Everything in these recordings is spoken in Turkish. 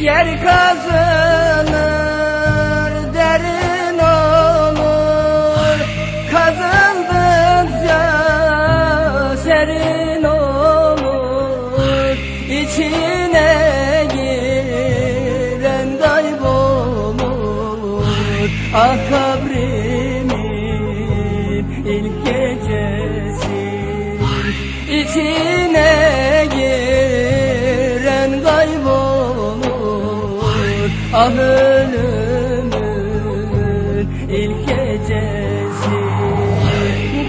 Yer kazılır derin olur. Kazıldıkça serin olur. İçine giren kaybolur. Ah kabrimin ilk gecesi. İçine giren kaybolur Ah ölümün ilk gecesi.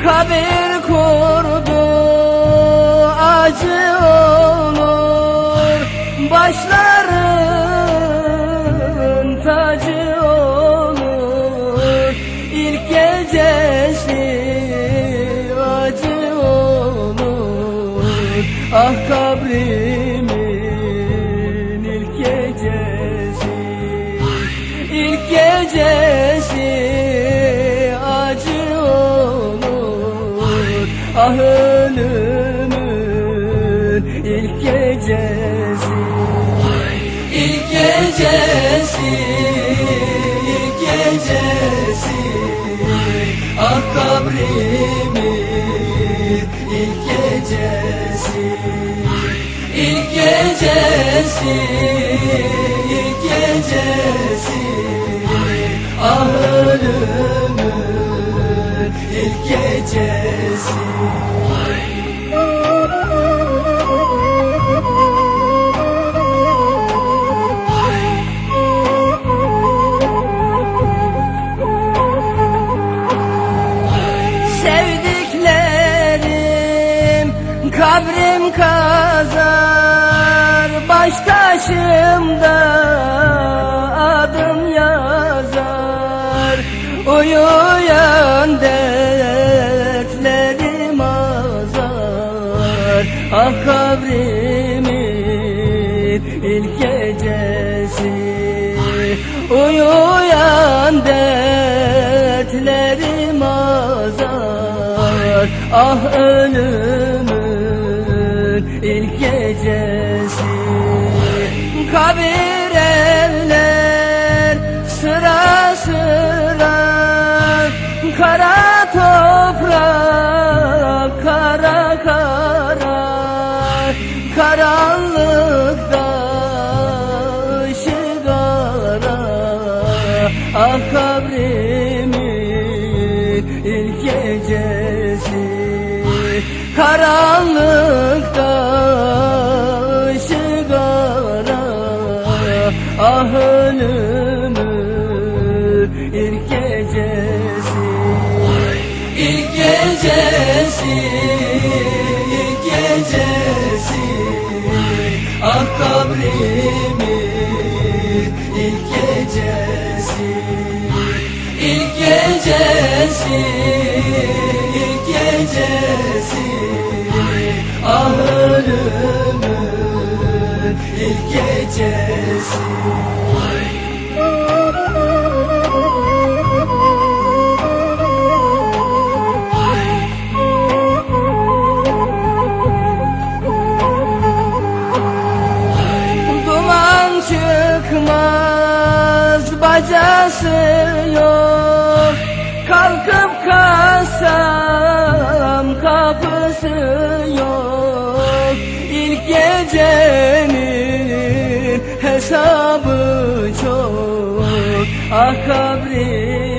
Kabir kurdu acı olur. Başların tacı olur. İlk gecesi acı olur. Ah kabrimin gecesi acı olur. Ah ölümün ilk gecesi. İlk gecesi ilk gecesi. Ah kabrimin ilk gecesi. İlk gecesi ilk gecesi. Sevdiklerim kabrim kazar Baş taşımda adım yazar Uyuyan dertlerim azar. Ah kabrimin ilk gecesi. Uyuyan dertlerim azar. Ah ölümün ilk gecesi Karanlıkta ışık ara Ah kabrimin ilk gecesi. Karanlıkta ışık ara Ah ölümün ilk gecesi. İlk gecesi gecesi ilk gecesi. Ah ölümün ilk gecesi. Duman çıkmaz bacası yok Kalkıp kalsam kapısı yok. İlk gecenin hesabı çok. Ah kabrim